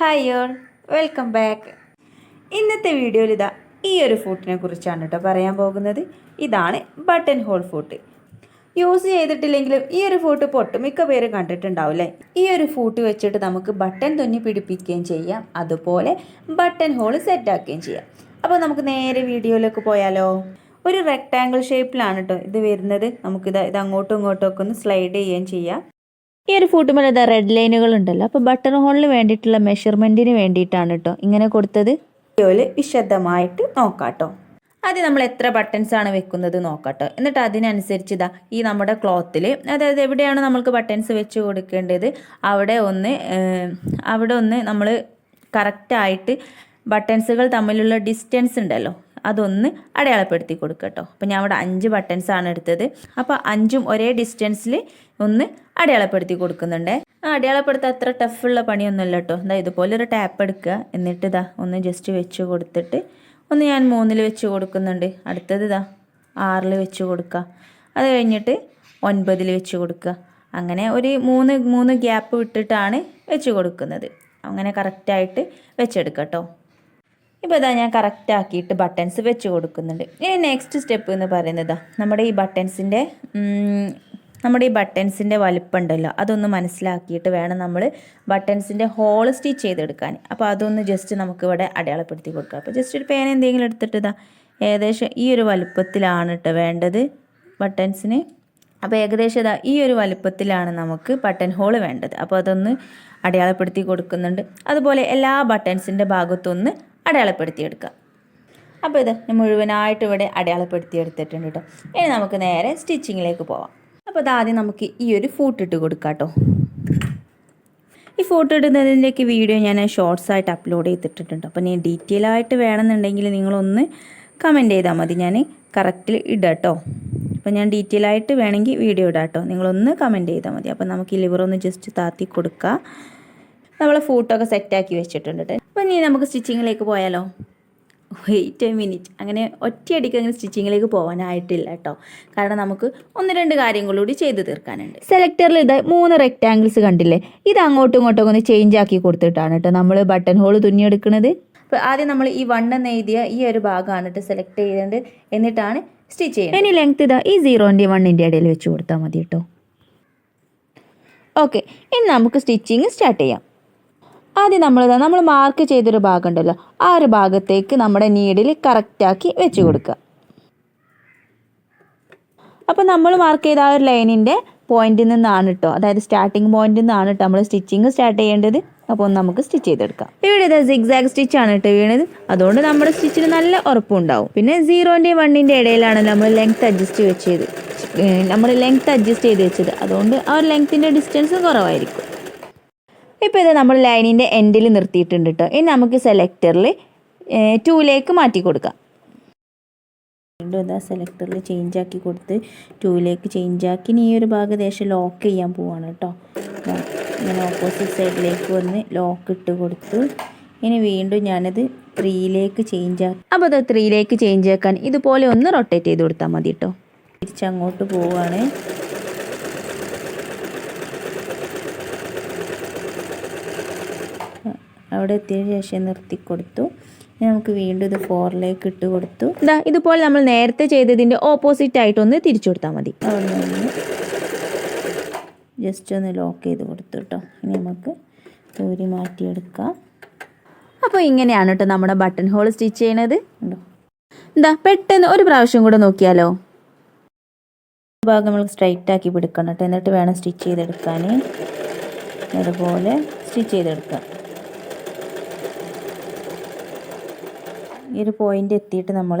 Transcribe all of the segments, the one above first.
Hi y'all welcome back ഇന്നത്തെ വീഡിയോയിൽ ഇതാ ഈ ഒരു ഫൂട്ടിനെ കുറിച്ചാണ് കേട്ടോ പറയാൻ പോകുന്നത്. ഇതാണ് ബട്ടൺ ഹോൾ ഫൂട്ട് യൂസ് ചെയ്തിട്ടില്ലെങ്കിലും ഈ ഒരു ഫൂട്ട് പൊട്ടുമിക്ക പേര് കണ്ടിട്ടുണ്ടാവില്ലേ ഈ ഒരു ഫൂട്ട് വെച്ചിട്ട് നമുക്ക് ബട്ടൺ തുന്നി പിടിപ്പിക്കുകയും ചെയ്യാം. അതുപോലെ ബട്ടൺ ഹോൾ സെറ്റാക്കുകയും ചെയ്യാം. അപ്പോൾ നമുക്ക് നേരെ വീഡിയോയിലേക്ക് പോയാലോ? ഒരു റെക്റ്റാങ്കിൾ ഷേപ്പിലാണ് കേട്ടോ ഇത് വരുന്നത്. നമുക്കിത് ഇത് അങ്ങോട്ടും ഇങ്ങോട്ടും ഒക്കെ ഒന്ന് സ്ലൈഡ് ചെയ്യുകയും ചെയ്യാം. ഈ ഒരു ഫൂട്ടുമ്പോൾ ഇതാ റെഡ് ലൈനുകൾ ഉണ്ടല്ലോ. അപ്പോൾ ബട്ടൺ ഹോളിന് വേണ്ടിയിട്ടുള്ള മെഷർമെന്റിന് വേണ്ടിയിട്ടാണ് കേട്ടോ ഇങ്ങനെ കൊടുത്തത്. വീഡിയോയിൽ വിശദമായിട്ട് നോക്കാട്ടോ. ആദ്യം നമ്മൾ എത്ര ബട്ടൺസ് ആണ് വെക്കുന്നത് നോക്കട്ടോ എന്നിട്ട് അതിനനുസരിച്ച് ഇതാ ഈ നമ്മുടെ ക്ലോത്തിൽ അതായത് എവിടെയാണ് നമ്മൾക്ക് ബട്ടൺസ് വെച്ച് കൊടുക്കേണ്ടത്? അവിടെ ഒന്ന് അവിടെ ഒന്ന് നമ്മൾ കറക്റ്റായിട്ട് ബട്ടൺസുകൾ തമ്മിലുള്ള ഡിസ്റ്റൻസ് ഉണ്ടല്ലോ. അതൊന്ന് അടയാളപ്പെടുത്തി കൊടുക്കട്ടോ അപ്പോൾ ഞാൻ അവിടെ അഞ്ച് ബട്ടൺസ് ആണ് എടുത്തത്. അപ്പോൾ അഞ്ചും ഒരേ ഡിസ്റ്റൻസിൽ ഒന്ന് അടയാളപ്പെടുത്തി കൊടുക്കുന്നുണ്ട്. ആ അടയാളപ്പെടുത്താൻ അത്ര ടഫുള്ള പണിയൊന്നുമല്ല കേട്ടോ. എന്താ ഇതുപോലെ ഒരു ടാപ്പ് എടുക്കുക. എന്നിട്ട് ഇതാ ഒന്ന് ജസ്റ്റ് വെച്ച് കൊടുത്തിട്ട് ഒന്ന് ഞാൻ മൂന്നിൽ വെച്ച് കൊടുക്കുന്നുണ്ട്. അടുത്തത് ഇതാ ആറിൽ വെച്ച് കൊടുക്കുക. അത് കഴിഞ്ഞിട്ട് ഒൻപതിൽ വെച്ച് കൊടുക്കുക. അങ്ങനെ ഒരു മൂന്ന് മൂന്ന് ഗ്യാപ്പ് വിട്ടിട്ടാണ് വെച്ച് കൊടുക്കുന്നത്. അങ്ങനെ കറക്റ്റായിട്ട് വെച്ചെടുക്കട്ടോ ഇപ്പോൾ ഇതാ ഞാൻ കറക്റ്റ് ആക്കിയിട്ട് ബട്ടൺസ് വെച്ച് കൊടുക്കുന്നുണ്ട്. ഇനി നെക്സ്റ്റ് സ്റ്റെപ്പ് എന്ന് പറയുന്നത് നമ്മുടെ ഈ ബട്ടൺസിന്റെ നമ്മുടെ ഈ ബട്ടൺസിന്റെ വലിപ്പം ഉണ്ടല്ലോ അതൊന്ന് മനസ്സിലാക്കിയിട്ട് വേണം നമ്മൾ ബട്ടൺസിന്റെ ഹോൾ സ്റ്റിച്ച് ചെയ്തെടുക്കാൻ. അപ്പോൾ അതൊന്ന് ജസ്റ്റ് നമുക്ക് ഇവിടെ അടയാളപ്പെടുത്തി കൊടുക്കുക അപ്പോൾ ജസ്റ്റ് ഒരു പേന എന്തെങ്കിലും എടുത്തിട്ട് ഇതാ ഏകദേശം ഈ ഒരു വലുപ്പത്തിലാണ് കേട്ടോ വേണ്ടത് ബട്ടൺസിന് അപ്പോൾ ഏകദേശം ഇതാ ഈ ഒരു വലുപ്പത്തിലാണ് നമുക്ക് ബട്ടൺ ഹോൾ വേണ്ടത്. അപ്പോൾ അതൊന്ന് അടയാളപ്പെടുത്തി കൊടുക്കുന്നുണ്ട്. അതുപോലെ എല്ലാ ബട്ടൺസിന്റെ ഭാഗത്തൊന്ന് അടയാളപ്പെടുത്തിയെടുക്കുക. അപ്പോൾ ഇത് മുഴുവനായിട്ട് ഇവിടെ അടയാളപ്പെടുത്തി എടുത്തിട്ടുണ്ട് കേട്ടോ. ഇനി നമുക്ക് നേരെ സ്റ്റിച്ചിങ്ങിലേക്ക് പോവാം. അപ്പോൾ ഇതാദ്യം നമുക്ക് ഈ ഒരു ഫൂട്ട് ഇട്ട് കൊടുക്കാം കേട്ടോ. ഈ ഫോട്ടോ ഇടുന്നതിന്റെയൊക്കെ വീഡിയോ ഞാൻ ഷോർട്സ് ആയിട്ട് അപ്ലോഡ് ചെയ്തിട്ടുണ്ട് അപ്പോൾ ഇനി ഡീറ്റെയിൽ ആയിട്ട് വേണമെന്നുണ്ടെങ്കിൽ നിങ്ങളൊന്ന് കമന്റ് ചെയ്താൽ മതി. ഞാൻ കറക്റ്റിൽ ഇടാം കേട്ടോ. അപ്പോൾ ഞാൻ ഡീറ്റെയിൽ ആയിട്ട് വേണമെങ്കിൽ വീഡിയോ ഇടാം കേട്ടോ. നിങ്ങളൊന്ന് കമന്റ് ചെയ്താൽ മതി. അപ്പോൾ നമുക്ക് ഈ ലിവർ ഒന്ന് ജസ്റ്റ് താത്തി കൊടുക്കുക നമ്മൾ ഫോട്ടോയൊക്കെ സെറ്റാക്കി വെച്ചിട്ടുണ്ട് ഇനി നമുക്ക് സ്റ്റിച്ചിങ്ങിലേക്ക് പോയാലോ? വെയിറ്റ് എ മിനിറ്റ് അങ്ങനെ ഒറ്റയടിക്ക് അങ്ങനെ സ്റ്റിച്ചിങ്ങിലേക്ക് പോകാനായിട്ടില്ല കേട്ടോ. കാരണം നമുക്ക് ഒന്ന് രണ്ട് കാര്യങ്ങൾ കൂടി ചെയ്ത് തീർക്കാനുണ്ട്. സെലക്ടറിൽ ഇത് മൂന്ന് റെക്റ്റാങ്കിൾസ് കണ്ടില്ലേ? ഇത് അങ്ങോട്ടും ഇങ്ങോട്ടും ഒന്ന് ചേഞ്ച് ആക്കി കൊടുത്തിട്ടാണ് കേട്ടോ നമ്മൾ ബട്ടൺ ഹോൾ തുന്നിയെടുക്കുന്നത്. അപ്പോൾ ആദ്യം നമ്മൾ ഈ വണ്ണം എഴുതിയ ഈ ഒരു ഭാഗമാണ് കേട്ടോ സെലക്ട് ചെയ്തിട്ടുണ്ട് എന്നിട്ടാണ് സ്റ്റിച്ച് ചെയ്യുന്നത് ഇനി ലെങ്ത് ഇതാ ഈ സീറോന്റെ വണ്ണിന്റെ ഇടയിൽ വെച്ച് കൊടുത്താൽ മതി കേട്ടോ. ഓക്കെ ഇനി നമുക്ക് സ്റ്റിച്ചിങ് സ്റ്റാർട്ട് ചെയ്യാം. ആദ്യം നമ്മൾ നമ്മൾ മാർക്ക് ചെയ്തൊരു ഭാഗം ഉണ്ടല്ലോ ആ ഒരു ഭാഗത്തേക്ക് നമ്മുടെ നീഡിൽ കറക്റ്റാക്കി വെച്ച് കൊടുക്കുക. അപ്പോൾ നമ്മൾ മാർക്ക് ചെയ്ത ആ ഒരു ലൈനിന്റെ പോയിന്റിൽ നിന്നാണ് കേട്ടോ അതായത് സ്റ്റാർട്ടിങ് പോയിന്റിൽ നിന്നാണ് കേട്ടോ നമ്മൾ സ്റ്റിച്ചിങ് സ്റ്റാർട്ട് ചെയ്യേണ്ടത്. അപ്പോൾ ഒന്ന് നമുക്ക് സ്റ്റിച്ച് ചെയ്തെടുക്കാം. ഇവിടെ ഇത് സിക്സാഗ് ആണ് കേട്ടോ വീണത്. അതുകൊണ്ട് നമ്മുടെ സ്റ്റിച്ചിന് നല്ല ഉറപ്പുണ്ടാവും. പിന്നെ സീറോന്റെയും വണ്ണിന്റെ ഇടയിലാണ് നമ്മൾ ലെങ്ത് അഡ്ജസ്റ്റ് വെച്ചത്. നമ്മൾ ലെങ്ത് അഡ്ജസ്റ്റ് ചെയ്ത് വെച്ചത്. അതുകൊണ്ട് ആ ഒരു ലെങ്ത്തിന്റെ ഡിസ്റ്റൻസ് കുറവായിരിക്കും. ഇപ്പോൾ ഇത് നമ്മൾ ലൈനിന്റെ എൻഡിൽ നിർത്തിയിട്ടുണ്ട് കേട്ടോ ഇനി നമുക്ക് സെലക്ടറിൽ ടൂലേക്ക് മാറ്റി കൊടുക്കാം. വീണ്ടും ഇതാ സെലക്ടറിൽ ചേഞ്ച് ആക്കി കൊടുത്ത് ടൂലേക്ക് ചേഞ്ച് ആക്കി ഇനി ഈ ഒരു ഭാഗം ദേശം ലോക്ക് ചെയ്യാൻ പോവാണ് കേട്ടോ ഇങ്ങനെ ഓപ്പോസിറ്റ് സൈഡിലേക്ക് വന്ന് ലോക്ക് ഇട്ട് കൊടുത്തു ഇനി വീണ്ടും ഞാനത് ത്രീയിലേക്ക് ചേഞ്ച് ആക്കി അപ്പോൾ അത് ത്രീയിലേക്ക് ചേഞ്ച് ആക്കാൻ ഇതുപോലെ ഒന്ന് റൊട്ടേറ്റ് ചെയ്ത് കൊടുത്താൽ മതി കേട്ടോ തിരിച്ചങ്ങോട്ട് പോവുകയാണ് അവിടെ എത്തിയതിന് ശേഷം നിർത്തി കൊടുത്തു. നമുക്ക് വീണ്ടും ഇത് ഫോറിലേക്ക് ഇട്ട് കൊടുത്തു. ഇതാ ഇതുപോലെ നമ്മൾ നേരത്തെ ചെയ്തതിന്റെ ഓപ്പോസിറ്റ് ആയിട്ടൊന്ന് തിരിച്ചു കൊടുത്താൽ മതി. അവിടെ നിന്ന് ജസ്റ്റ് ഒന്ന് ലോക്ക് ചെയ്ത് കൊടുത്തു കേട്ടോ ഇനി നമുക്ക് ഊരി മാറ്റിയെടുക്കാം. അപ്പോൾ ഇങ്ങനെയാണ് കേട്ടോ നമ്മുടെ ബട്ടൺ ഹോൾ സ്റ്റിച്ച് ചെയ്യണത്. ഉണ്ടോ? എന്താ പെട്ടെന്ന് ഒരു പ്രാവശ്യം കൂടെ നോക്കിയാലോ? ഭാഗം നമ്മൾ സ്ട്രൈറ്റ് ആക്കി പിടിക്കണം കേട്ടോ എന്നിട്ട് വേണം സ്റ്റിച്ച് ചെയ്തെടുക്കാൻ അതുപോലെ സ്റ്റിച്ച് ചെയ്തെടുക്കാം. ഈ ഒരു പോയിന്റ് എത്തിയിട്ട് നമ്മൾ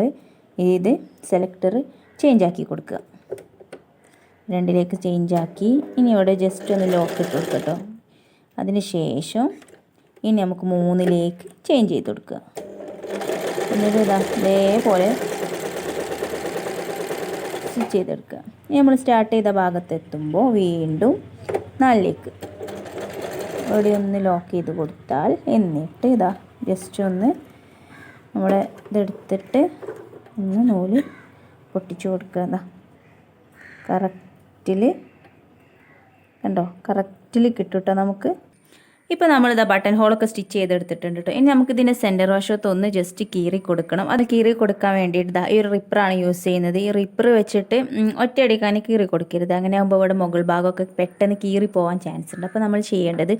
ഇത് സെലക്ടർ ചേഞ്ച് ആക്കി കൊടുക്കുക. രണ്ടിലേക്ക് ചേഞ്ച് ആക്കി. ഇനി ഇവിടെ ജസ്റ്റ് ഒന്ന് ലോക്ക് ഇട്ട് കൊടുക്കുക കേട്ടോ അതിന് ശേഷം ഇനി നമുക്ക് മൂന്നിലേക്ക് ചേഞ്ച് ചെയ്ത് കൊടുക്കുക. എന്നിട്ട് ഇതാ ഇതേപോലെ സ്റ്റിച്ച് ചെയ്തെടുക്കുക ഇനി നമ്മൾ സ്റ്റാർട്ട് ചെയ്ത ഭാഗത്തെത്തുമ്പോൾ വീണ്ടും നാലിലേക്ക്. ഇവിടെ ഒന്ന് ലോക്ക് ചെയ്ത് കൊടുത്താൽ എന്നിട്ട് ഇതാ ജസ്റ്റ് ഒന്ന് നമ്മുടെ ഇതെടുത്തിട്ട് ഒന്ന് നൂൽ പൊട്ടിച്ചു കൊടുക്കുക. എന്താ കറക്റ്റിൽ കണ്ടോ? കറക്റ്റിൽ കിട്ടും കേട്ടോ നമുക്ക്? ഇപ്പോൾ നമ്മളിതാ ബട്ടൺ ഹോളൊക്കെ സ്റ്റിച്ച് ചെയ്തെടുത്തിട്ടുണ്ട് കേട്ടോ ഇനി നമുക്ക് ഇതിന്റെ സെന്റർ വശത്ത് ഒന്ന് ജസ്റ്റ് കീറി കൊടുക്കണം. അത് കീറി കൊടുക്കാൻ വേണ്ടിയിട്ട് ഇതാ ഈ ഒരു റിപ്പറാണ് യൂസ് ചെയ്യുന്നത്. ഈ റിപ്പർ വെച്ചിട്ട് ഒറ്റയടിക്കാൻ കീറി കൊടുക്കരുത്. അങ്ങനെ ആകുമ്പോൾ ഇവിടെ മുകൾ ഭാഗമൊക്കെ പെട്ടെന്ന് കീറി പോകാൻ ചാൻസ് ഉണ്ട്. അപ്പോൾ നമ്മൾ ചെയ്യേണ്ടത്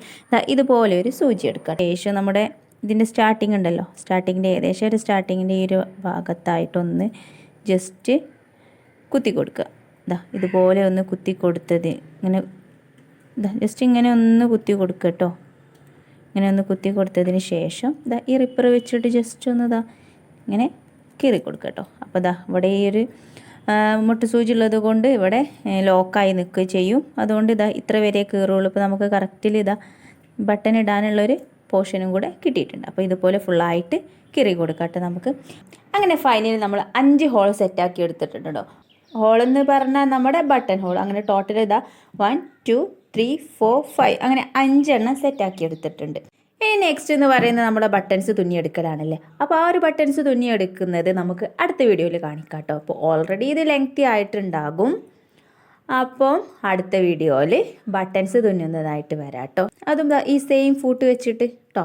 ഇതുപോലെ ഒരു സൂചി എടുക്കുക ശേഷം നമ്മുടെ ഇതിന്റെ സ്റ്റാർട്ടിങ് ഉണ്ടല്ലോ. സ്റ്റാർട്ടിങ്ങിന്റെ ഏകദേശം ഒരു സ്റ്റാർട്ടിങ്ങിന്റെ ഈ ഒരു ഭാഗത്തായിട്ടൊന്ന് ജസ്റ്റ് കുത്തി കൊടുക്കുക. ഇതാ ഇതുപോലെ ഒന്ന് കുത്തി കൊടുത്തത്. ഇങ്ങനെ ഇതാ ജസ്റ്റ് ഇങ്ങനെ ഒന്ന് കുത്തി കൊടുക്കുക കേട്ടോ. ഇങ്ങനെ ഒന്ന് കുത്തി കൊടുത്തതിന് ശേഷം ഇതാ ഈ റിപ്പർ വെച്ചിട്ട് ജസ്റ്റ് ഒന്ന് ഇതാ ഇങ്ങനെ കീറി കൊടുക്കുക കേട്ടോ. അപ്പോൾ ഇതാ ഇവിടെ ഈ ഒരു മുട്ട് മുട്ടുസൂചി ഉള്ളത് കൊണ്ട് ഇവിടെ ലോക്കായി നിൽക്കുക ചെയ്യും. അതുകൊണ്ട് ഇതാ ഇത്ര വരെ കീറുള്ളൂ ഇപ്പോൾ നമുക്ക് കറക്റ്റിൽ ഇതാ ബട്ടൺ ഇടാനുള്ളൊരു പോർഷനും കൂടെ കിട്ടിയിട്ടുണ്ട്. അപ്പോൾ ഇതുപോലെ ഫുള്ളായിട്ട് കിറി കൊടുക്കട്ടെ നമുക്ക്. അങ്ങനെ ഫൈനലി നമ്മൾ അഞ്ച് ഹോൾ സെറ്റാക്കി എടുത്തിട്ടുണ്ടോ ഹോൾ എന്ന് പറഞ്ഞാൽ നമ്മുടെ ബട്ടൺ ഹോൾ അങ്ങനെ ടോട്ടൽ ഇതാ one two three four five അങ്ങനെ അഞ്ചെണ്ണം സെറ്റാക്കി എടുത്തിട്ടുണ്ട്. ഇനി നെക്സ്റ്റ് എന്ന് പറയുന്നത് നമ്മുടെ ബട്ടൺസ് തുന്നിയെടുക്കലാണല്ലേ? അപ്പോൾ ആ ഒരു ബട്ടൺസ് തുന്നിയെടുക്കുന്നത് നമുക്ക് അടുത്ത വീഡിയോയിൽ കാണിക്കാം കേട്ടോ. അപ്പോൾ ഓൾറെഡി ഇത് ലെങ്തി ആയിട്ടുണ്ടാകും. അപ്പം അടുത്ത വീഡിയോയിൽ ബട്ടൺസ് തുന്നുന്നതായിട്ട് വരാം കേട്ടോ അതും ഈ സെയിം ഫൂട്ട് വെച്ചിട്ട് കേട്ടോ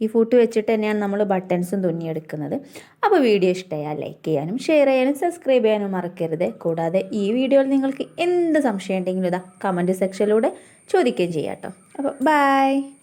ഈ ഫൂട്ട് വെച്ചിട്ട് തന്നെയാണ് നമ്മൾ ബട്ടൺസും തുന്നിയെടുക്കുന്നത്. അപ്പോൾ വീഡിയോ ഇഷ്ടമായാൽ ലൈക്ക് ചെയ്യാനും ഷെയർ ചെയ്യാനും സബ്സ്ക്രൈബ് ചെയ്യാനും മറക്കരുത്. കൂടാതെ ഈ വീഡിയോയിൽ നിങ്ങൾക്ക് എന്ത് സംശയം ഉണ്ടെങ്കിലും ഇതാ കമന്റ് സെക്ഷനിലൂടെ ചോദിക്കുകയും ചെയ്യാം കേട്ടോ അപ്പോൾ ബൈ